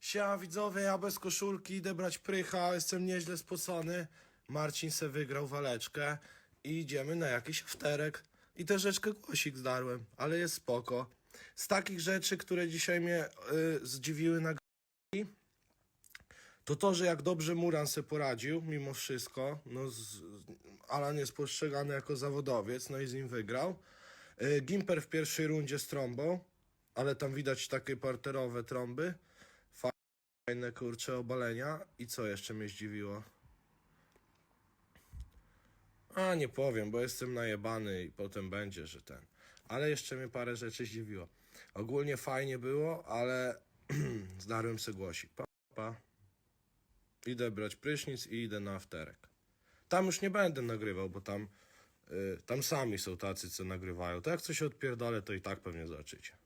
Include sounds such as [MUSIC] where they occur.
Siema widzowie, ja bez koszulki idę brać prycha, jestem nieźle spocony. Marcin se wygrał waleczkę i idziemy na jakiś wterek. I troszeczkę głosik zdarłem, ale jest spoko. Z takich rzeczy, które dzisiaj mnie y, zdziwiły na to to, że jak dobrze Muran se poradził, mimo wszystko, no z- Alan jest postrzegany jako zawodowiec, no i z nim wygrał. Y, Gimper w pierwszej rundzie z trąbą, ale tam widać takie parterowe trąby. Fajne kurcze obalenia. I co jeszcze mnie zdziwiło? A nie powiem, bo jestem najebany i potem będzie, że ten. Ale jeszcze mnie parę rzeczy zdziwiło. Ogólnie fajnie było, ale [CLEARS THROAT] zdarłem sobie głosik. Pa, pa. Idę brać prysznic i idę na afterek. Tam już nie będę nagrywał, bo tam, y, tam sami są tacy, co nagrywają. To jak coś odpierdolę, to i tak pewnie zobaczycie.